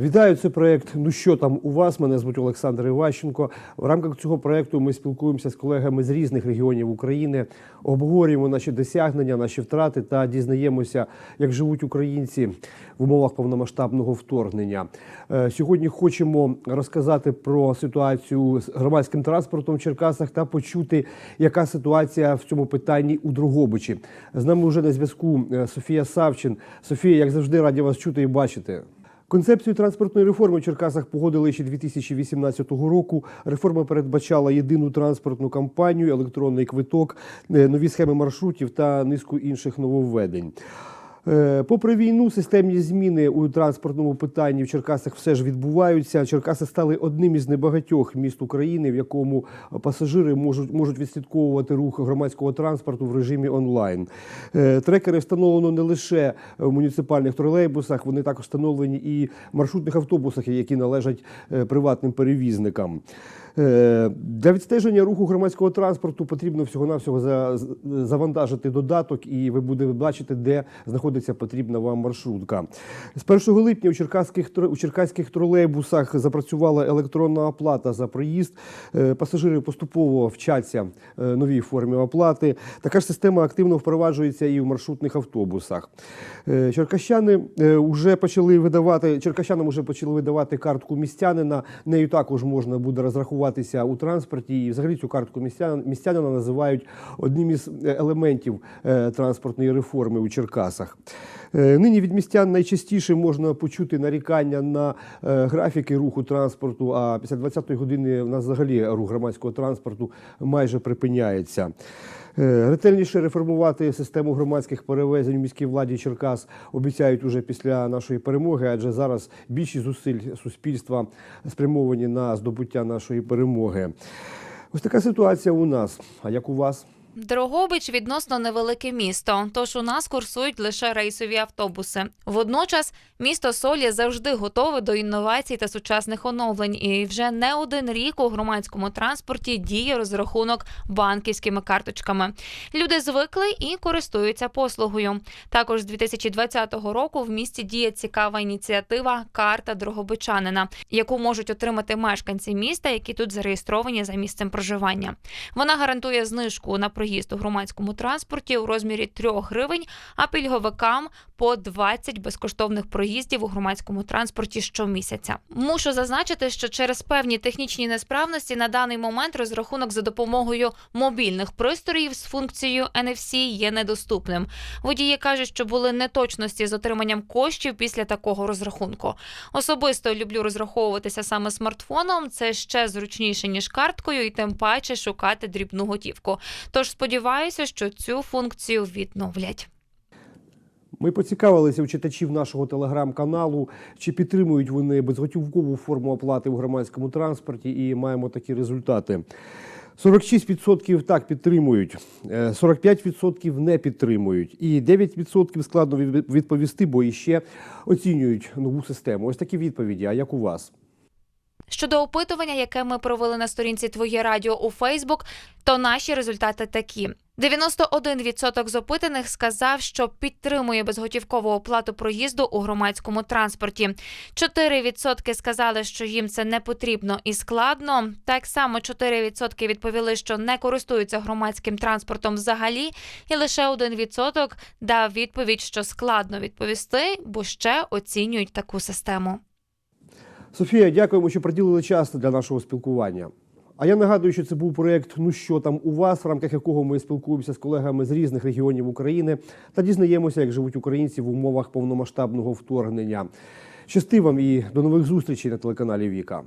Вітаю, це проект. Ну що там у вас? Мене звуть Олександр Іващенко. В рамках цього проекту ми спілкуємося з колегами з різних регіонів України, обговорюємо наші досягнення, наші втрати та дізнаємося, як живуть українці в умовах повномасштабного вторгнення. Е, Сьогодні хочемо розказати про ситуацію з громадським транспортом в Черкасах та почути, яка ситуація в цьому питанні у Дрогобичі. З нами вже на зв'язку е, Софія Савчин. Софія, як завжди, раді вас чути і бачити. Концепцію транспортної реформи в Черкасах погодили ще 2018 року. Реформа передбачала єдину транспортну кампанію, електронний квиток, е, нові схеми маршрутів та низку інших нововведень. Е, Попри війну, системні зміни у транспортному питанні в Черкасах все ж відбуваються. Черкаси стали одним із небагатьох міст України, в якому пасажири можуть, можуть відслідковувати рух громадського транспорту в режимі онлайн. Е, Трекери встановлено не лише в муніципальних тролейбусах, вони також встановлені і в маршрутних автобусах, які належать е, приватним перевізникам. Для відстеження руху громадського транспорту потрібно всього-навсього завантажити додаток, і ви будете бачити, де знаходиться потрібна вам маршрутка. З 1 липня у черкаських, у черкаських тролейбусах запрацювала електронна оплата за проїзд. Е, Пасажири поступово вчаться е, новій формі оплати. Така ж система активно впроваджується і в маршрутних автобусах. Е, Черкащани вже почали видавати, черкащанам вже почали видавати картку містянина. Нею також можна буде розрахуватися у транспорті. І взагалі цю картку містянина, називають одним із елементів транспортної реформи у Черкасах. Е, Нині від містян найчастіше можна почути нарікання на е, графіки руху транспорту. А після 20-ї години в нас взагалі рух громадського транспорту майже припиняється. Е, Ретельніше реформувати систему громадських перевезень у міській владі Черкас обіцяють уже після нашої перемоги, адже зараз більшість зусиль суспільства спрямовані на здобуття нашої перемоги. Ось така ситуація у нас. А як у вас? Дрогобич відносно невелике місто, тож у нас курсують лише рейсові автобуси. Водночас місто Солі завжди готове до інновацій та сучасних оновлень, і вже не один рік у громадському транспорті діє розрахунок банківськими карточками. Люди звикли і користуються послугою. Також з 2020 року в місті діє цікава ініціатива Карта Дрогобичанина, яку можуть отримати мешканці міста, які тут зареєстровані за місцем проживання. Вона гарантує знижку на проїзд у громадському транспорті у розмірі 3 гривень, а пільговикам по 20 безкоштовних проїздів у громадському транспорті щомісяця. Мушу зазначити, що через певні технічні несправності на даний момент розрахунок за допомогою мобільних пристроїв з функцією NFC є недоступним. Водії кажуть, що були неточності з отриманням коштів після такого розрахунку. Особисто люблю розраховуватися саме смартфоном. Це ще зручніше ніж карткою, і тим паче шукати дрібну готівку. Тож сподіваюся, що цю функцію відновлять. Ми поцікавилися у читачів нашого телеграм-каналу, чи підтримують вони безготівкову форму оплати у громадському транспорті, і маємо такі результати. 46% так підтримують, е, 45% не підтримують, і 9% складно відповісти, бо іще оцінюють нову систему. Ось такі відповіді. А як у вас? Щодо опитування, яке ми провели на сторінці Твоє Радіо у Фейсбук, то наші результати такі: 91% з опитаних сказав, що підтримує безготівкову оплату проїзду у громадському транспорті. 4% сказали, що їм це не потрібно і складно. Так само 4% відповіли, що не користуються громадським транспортом взагалі, і лише 1% дав відповідь, що складно відповісти, бо ще оцінюють таку систему. Софія, дякуємо, що приділили час для нашого спілкування. А я нагадую, що це був проект Ну що там у вас, в рамках якого ми спілкуємося з колегами з різних регіонів України та дізнаємося, як живуть українці в умовах повномасштабного вторгнення. Щасти вам і до нових зустрічей на телеканалі Віка.